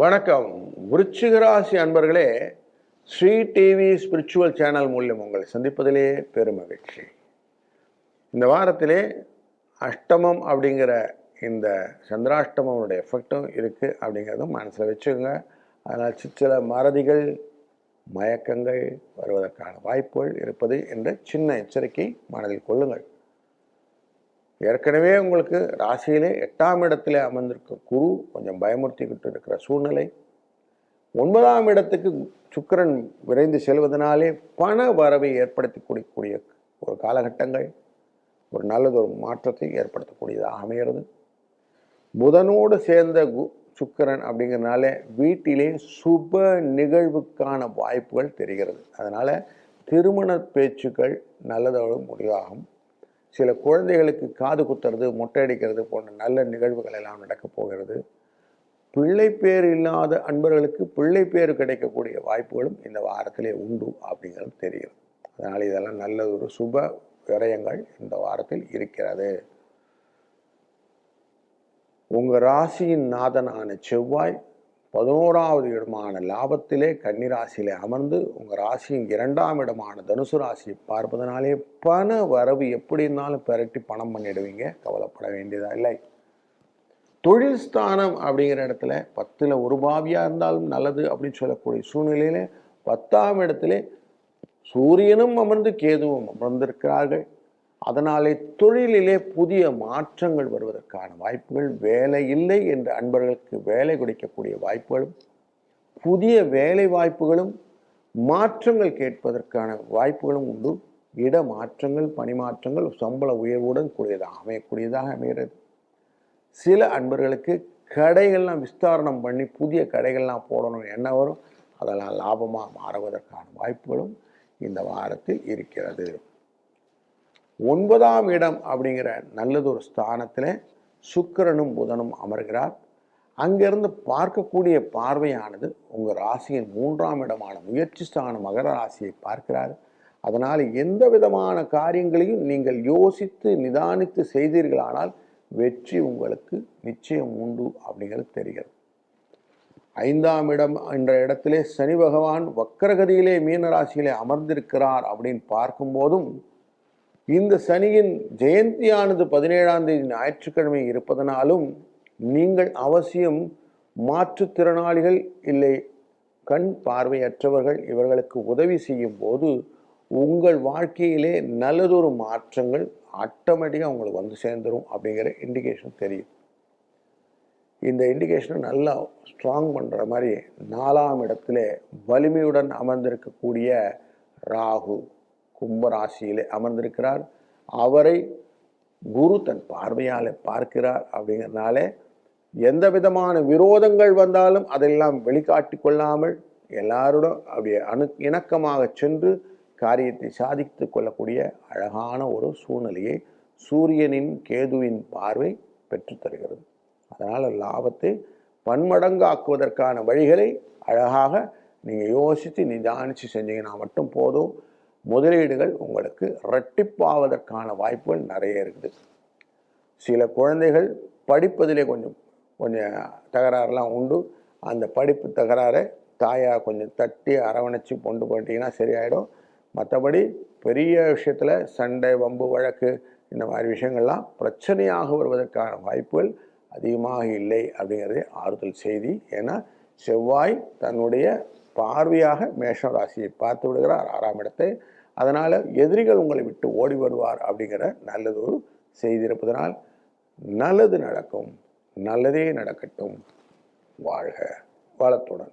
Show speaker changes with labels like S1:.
S1: வணக்கம். விருச்சிகராசி அன்பர்களே ஸ்ரீ டிவி ஸ்பிரிச்சுவல் சேனல் மூலம் உங்களை சந்திப்பதிலே பெருமகிழ்ச்சி இந்த வாரத்திலே அஷ்டமம் அப்படிங்கிற இந்த சந்திராஷ்டமனுடைய எஃபெக்டும் இருக்குது அப்படிங்கிறதும் மனசில் வச்சுக்கோங்க. அதனால் சிற்சில மறதிகள் மயக்கங்கள் வருவதற்கான வாய்ப்புகள் இருப்பது என்ற சின்ன எச்சரிக்கை மனதில் கொள்ளுங்கள். ஏற்கனவே உங்களுக்கு ராசியிலே எட்டாம் இடத்துல அமர்ந்திருக்க குரு கொஞ்சம் பயமுறுத்திக்கிட்டு இருக்கிற சூழ்நிலை. ஒன்பதாம் இடத்துக்கு சுக்கிரன் விரைந்து செல்வதனாலே பண வரவை ஏற்படுத்தி கொடுக்கக்கூடிய ஒரு காலகட்டங்கள் ஒரு நல்லது ஒரு மாற்றத்தை ஏற்படுத்தக்கூடியதாக அமைகிறது புதனோடு சேர்ந்த கு சுக்கிரன் அப்படிங்கிறனால வீட்டிலே சுப நிகழ்வுக்கான வாய்ப்புகள் தெரிகிறது. அதனால் திருமண பேச்சுக்கள் நல்லதோடு முடிவாகும். சில குழந்தைகளுக்கு காது குத்துறது மொட்டை அடிக்கிறது போன்ற நல்ல நிகழ்வுகள் எல்லாம் நடக்கப் போகிறது. பிள்ளை பேர் இல்லாத அன்பர்களுக்கு பிள்ளை பேர் கிடைக்கக்கூடிய வாய்ப்புகளும் இந்த வாரத்திலே உண்டு அப்படிங்கிறது தெரியும் அதனால் இதெல்லாம் நல்ல ஒரு சுப விரயங்கள் இந்த வாரத்தில் இருக்கிறது. உங்கள் ராசியின் நாதனான செவ்வாய் பதினோராவது இடமான லாபத்திலே கன்னிராசியிலே அமர்ந்து உங்கள் ராசியின் இரண்டாம் இடமான தனுசு ராசியை பார்ப்பதனாலே பண வரவு எப்படி இருந்தாலும் பெரட்டி பணம் பண்ணிடுவீங்க. கவலைப்பட வேண்டியதாக இல்லை. தொழில் ஸ்தானம் அப்படிங்கிற இடத்துல பத்தில் ஒரு பாவியாக இருந்தாலும் நல்லது அப்படின்னு சொல்லக்கூடிய சூழ்நிலையில் பத்தாம் இடத்துல சூரியனும் அமர்ந்து கேதுவும் அமர்ந்திருக்கிறார்கள். அதனாலே தொழிலிலே புதிய மாற்றங்கள் வருவதற்கான வாய்ப்புகள் வேலை இல்லை என்ற அன்பர்களுக்கு வேலை கொடுக்கக்கூடிய வாய்ப்புகளும் புதிய வேலை வாய்ப்புகளும் மாற்றங்கள் கேட்பதற்கான வாய்ப்புகளும் உண்டு. இட மாற்றங்கள் பணிமாற்றங்கள் சம்பள உயர்வுடன் கூடியதாக அமையக்கூடியதாக அமைகிறது. சில அன்பர்களுக்கு கடைகள்லாம் விஸ்தாரணம் பண்ணி புதிய கடைகள்லாம் போடணும் என்ன வரும். அதெல்லாம் லாபமாக மாறுவதற்கான வாய்ப்புகளும் இந்த வாரத்தில் இருக்கிறது. ஒன்பதாம் இடம் அப்படிங்கிற நல்லதொரு ஸ்தானத்தில் சுக்கிரனும் புதனும் அமர்கிறார். அங்கிருந்து பார்க்கக்கூடிய பார்வையானது உங்கள் ராசியின் மூன்றாம் இடமான முயற்சி ஸ்தான மகர ராசியை பார்க்கிறார். அதனால் எந்த விதமான காரியங்களையும் நீங்கள் யோசித்து நிதானித்து செய்தீர்களானால் வெற்றி உங்களுக்கு நிச்சயம் உண்டு அப்படிங்கிறது தெரிகிறது. ஐந்தாம் இடம் என்ற இடத்திலே சனி பகவான் வக்கரகதியிலே மீன ராசியிலே அமர்ந்திருக்கிறார் அப்படின்னு பார்க்கும்போதும் இந்த சனியின் ஜெயந்தியானது பதினேழாம் தேதி ஞாயிற்றுக்கிழமை இருப்பதனாலும் நீங்கள் அவசியம் மாற்றுத்திறனாளிகள் இல்லை கண் பார்வையற்றவர்கள் இவர்களுக்கு உதவி செய்யும் போது உங்கள் வாழ்க்கையிலே நல்லதொரு மாற்றங்கள் ஆட்டோமேட்டிக்காக உங்களுக்கு வந்து சேர்ந்துடும் அப்படிங்கிற இண்டிகேஷன் தெரியும். இந்த இண்டிகேஷனை நல்லா ஸ்ட்ராங் பண்ணுற மாதிரி நாலாம் இடத்துல வலிமையுடன் அமர்ந்திருக்கக்கூடிய ராகு. கும்பராசியிலே அமர்ந்திருக்கிறார். அவரை குரு தன் பார்வையால் பார்க்கிறார் அப்படிங்கிறதுனால எந்த விதமான விரோதங்கள் வந்தாலும் அதெல்லாம் வெளிக்காட்டி கொள்ளாமல் எல்லாரோடும் அப்படியே அணு இணக்கமாக சென்று காரியத்தை சாதித்து கொள்ளக்கூடிய அழகான ஒரு சூழ்நிலையை சூரியனின் கேதுவின் பார்வை பெற்றுத்தருகிறது அதனால் லாபத்தை பன்மடங்காக்குவதற்கான வழிகளை அழகாக நீங்கள் யோசித்து நிதானித்து செஞ்சீங்கன்னா மட்டும் போதும். முதலீடுகள் உங்களுக்கு இரட்டிப்பாவதற்கான வாய்ப்புகள் நிறைய இருக்குது. சில குழந்தைகள் படிப்பதிலே கொஞ்சம் கொஞ்சம் தகராறுலாம் உண்டு. அந்த படிப்பு தகராறை தாயாக கொஞ்சம் தட்டி அரவணைச்சி கொண்டு போயிட்டீங்கன்னா சரியாயிடும். மற்றபடி பெரிய விஷயத்தில் சண்டை வம்பு வழக்கு இந்த மாதிரி விஷயங்கள்லாம் பிரச்சனையாக வருவதற்கான வாய்ப்புகள் அதிகமாக இல்லை அப்படிங்கிறதே ஆறுதல் செய்தி. ஏன்னா செவ்வாய் தன்னுடைய பார்வையாக மேஷம் ராசியை பார்த்து விடுகிறார். ஆறாம் இடத்தை. அதனால் எதிரிகள் உங்களை விட்டு ஓடி வருவார் அப்படிங்கிற நல்லது ஒரு செய்தி இருப்பதனால் நல்லது நடக்கும். நல்லதே நடக்கட்டும். வாழ்க வளத்துடன்.